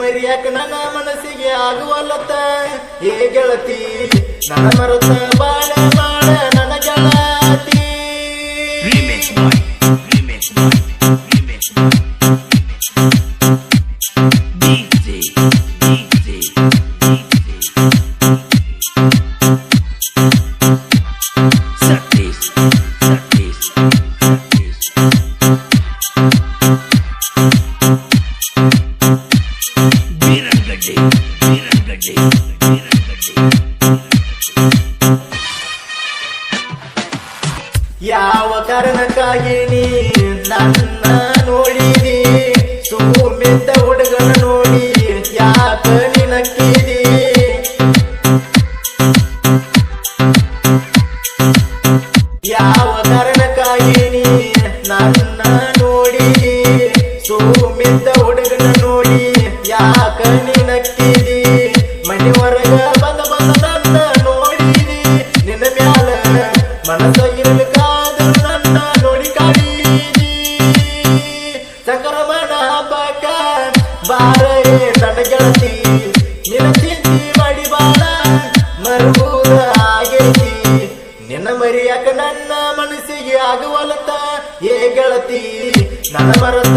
ಮರಿಯಾಕ ನನ್ನ ಮನಸ್ಸಿಗೆ ಆಗುವಲ್ಲತ್ತ? ಈ ಗೆಳತಿ ನನ್ನ ಮರತ ಬಾಳ ಕಾರಣಕ್ಕಾಗಿ ನೀ ನನ್ನ ನೋಡಿದಿ. ಸುಮ್ಮಿದ್ದ ಹುಡುಗನ ನೋಡಿ ಯಾಕ ನಿನಕ್ಕಿದಿ? ಯಾವ ಕಾರಣಕ್ಕಾಗಿ ನೀ ನನ್ನ ನೋಡಿದಿ? ಸುಮ್ಮಿದ್ದ ಹುಡುಗನ ನೋಡಿ ಯಾಕ ಚಕ್ರಮಣ ಹಬ್ಬಕ್ಕ ಬಾರೇ ನನ್ನ ಗೆಳತಿ ನಿನ್ನ ಚಿಂತಿ ಮಾಡಿ ಬಾಳ ಮರುಬೂರ ಆಗೈತಿ. ನಿನ್ನ ಮರಿಯಕ ನನ್ನ ಮನಸ್ಸಿಗೆ ಆಗುವಲತ ಏ ಗೆಳತಿ, ನನ್ನ ಮರತ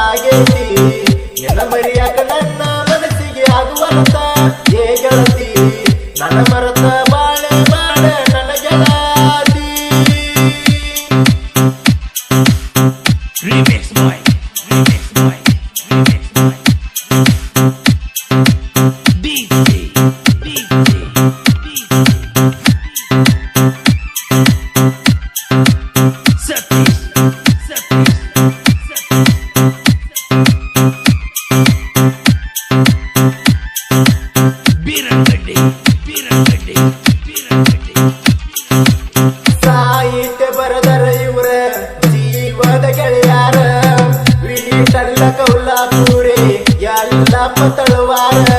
ಆಗೇತಿ ಎನ ಮರಿಯಾಕ ನನ್ನ ಮನಸ್ಸಿಗೆ ಆಗುವಂತ ಏ ಗೆಳತಿ ನನ್ನ ಮರತ ಬಾಳೆ ಬಾಳೆ ನನ್ನ ಗೆಳತಿ ರಿಮಿಕ್ಸ್ ಬಾಯ್ தழுவாரு